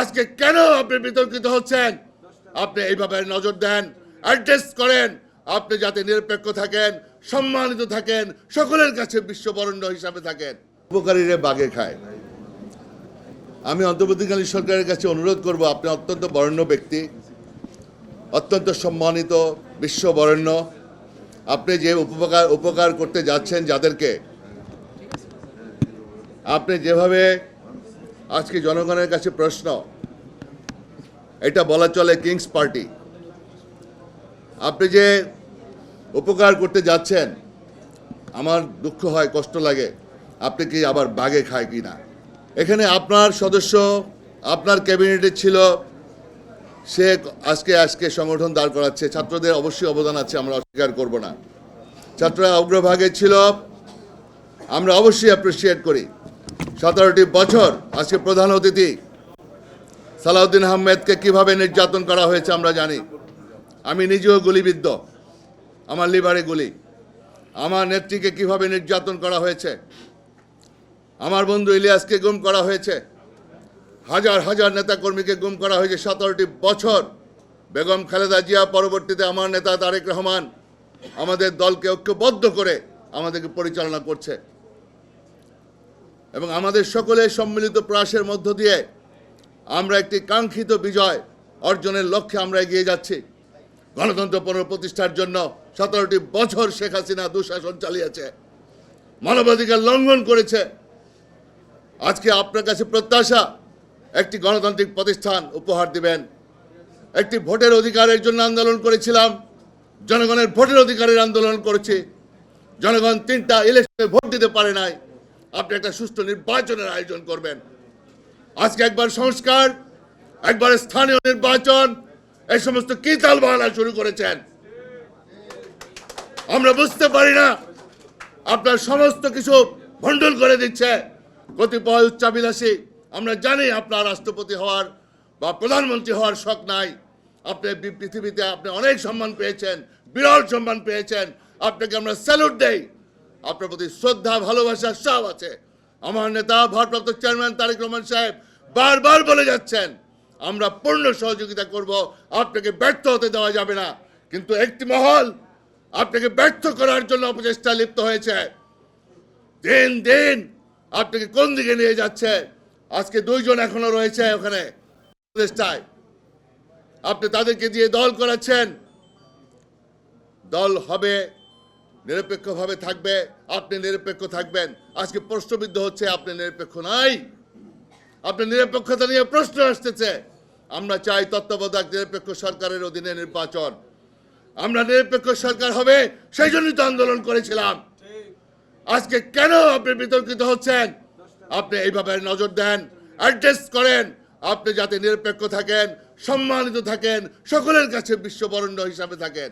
আজকে কেন আপনি বিতর্কিত হচ্ছেন? আপনি এইভাবে নজর দেন অ্যাডজাস্ট করেন। আপনি যাতে নিরপেক্ষ থাকেন, সম্মানিত থাকেন, সকলের কাছে বিশ্ববরণ্য হিসাবে থাকেন। উপকারীরা বাগে খায়। আমি অন্তর্বর্তীকালীন সরকারের কাছে অনুরোধ করব, আপনি অত্যন্ত বরেণ্য ব্যক্তি, অত্যন্ত সম্মানিত, বিশ্ববরেণ্য। আপনি যে উপকার উপকার করতে যাচ্ছেন যাদেরকে, আপনি যেভাবে আজকে জনগণের কাছে প্রশ্ন। এটা বলা চলে কিংস পার্টি আপনি যে উপকার করতে যাচ্ছেন, আমার দুঃখ হয়, কষ্ট লাগে, আপনি কি আবার বাগে খায় কি না এখানে আপনার সদস্য, আপনার ক্যাবিনেটে ছিল, সে আজকে আজকে সংগঠন দাঁড় করাচ্ছে। ছাত্রদের অবশ্যই অবদান আছে, আমরা অস্বীকার করব না। ছাত্ররা অগ্রভাগে ছিল, আমরা অবশ্যই অ্যাপ্রিসিয়েট করি। সতেরোটি বছর আজকে প্রধান অতিথি সালাউদ্দিন আহমেদকে কীভাবে নির্যাতন করা হয়েছে আমরা জানি। আমি নিজেও গুলিবিদ্ধ, আমার লিভারে গুলি। আমার নেত্রীকে কীভাবে নির্যাতন করা হয়েছে? আমার বন্ধু ইলিয়াসকে গুম করা হয়েছে। হাজার হাজার নেতাকর্মীকে গুম করা হয়েছে সতেরোটি বছর। বেগম খালেদা জিয়া পরবর্তীতে আমার নেতা তারেক রহমান আমাদের দলকে ঐক্যবদ্ধ করে আমাদেরকে পরিচালনা করছে। এবং আমাদের সকলের সম্মিলিত প্রয়াসের মধ্য দিয়ে আমরা একটি কাঙ্ক্ষিত বিজয় অর্জনের লক্ষ্যে আমরা এগিয়ে যাচ্ছি। গণতন্ত্র পুনঃপ্রতিষ্ঠার জন্য সতেরোটি বছর শেখ হাসিনা দুঃশাসন চালিয়েছে, মানবাধিকার লঙ্ঘন করেছে। আজকে আপনার কাছে প্রত্যাশা, একটি গণতান্ত্রিক প্রতিষ্ঠান উপহার দিবেন। একটি ভোটের অধিকারের জন্য আন্দোলন করেছিলাম, জনগণের ভোটের অধিকারের আন্দোলন করেছি। জনগণ তিনটা ইলেকশনে ভোট দিতে পারে নাই। আপনি একটা সুষ্ঠু নির্বাচনের আয়োজন করবেন। আজকে একবার সংস্কার, একবার স্থানীয় নির্বাচন, এই সমস্ত কি তালবাহানা শুরু করেছেন। আমরা বুঝতে পারি না, আপনার সমস্ত কিছু ভণ্ডুল করে দিচ্ছে। কতিপয় উচ্চাবিলাসী আমরা জানি আপনার রাষ্ট্রপতি হওয়ার বা প্রধানমন্ত্রী হওয়ার শখ নাই। আপনি পৃথিবীতে আপনি অনেক সম্মান পেয়েছেন, বিরল সম্মান পেয়েছেন। আপনাকে আমরা স্যালুট দেই। আপনার প্রতি শ্রদ্ধা, ভালোবাসা সব আছে। আমার নেতা, ভারপ্রাপ্ত চেয়ারম্যান তারেক রহমান সাহেব বারবার বলে যাচ্ছেন, আমরা পূর্ণ সহযোগিতা করব, আপনাকে ব্যর্থ হতে দেওয়া যাবে না। কিন্তু একটি মহল আপনাকে ব্যর্থ করার জন্য অপচেষ্টা লিপ্ত হয়েছে। দিন দিন আপনাকে কোন দিকে নিয়ে যাচ্ছে? আজকে দুইজন এখনও রয়েছে ওখানে উপদেষ্টায়। আপনি তাদেরকে দিয়ে দল করাচ্ছেন। দল হবে নিরপেক্ষভাবে থাকবে, আপনি নিরপেক্ষ থাকবেন। আজকে প্রশ্নবিদ্ধ হচ্ছে, আপনি নিরপেক্ষ নাই। আপনার নিরপেক্ষতা নিয়ে প্রশ্ন আসতেছে। আমরা চাই তত্ত্বাবধায়ক নিরপেক্ষ সরকারের অধীনে নির্বাচন। আমরা নিরপেক্ষ সরকার হবে, সেই জন্যই তো আন্দোলন করেছিলাম। আজকে কেন আপনি বিতর্কিত হচ্ছেন? আপনি এইভাবে নজর দেন অ্যাডজাস্ট করেন। আপনি যাতে নিরপেক্ষ থাকেন, সম্মানিত থাকেন, সকলের কাছে বিশ্ববরণ্য হিসাবে থাকেন।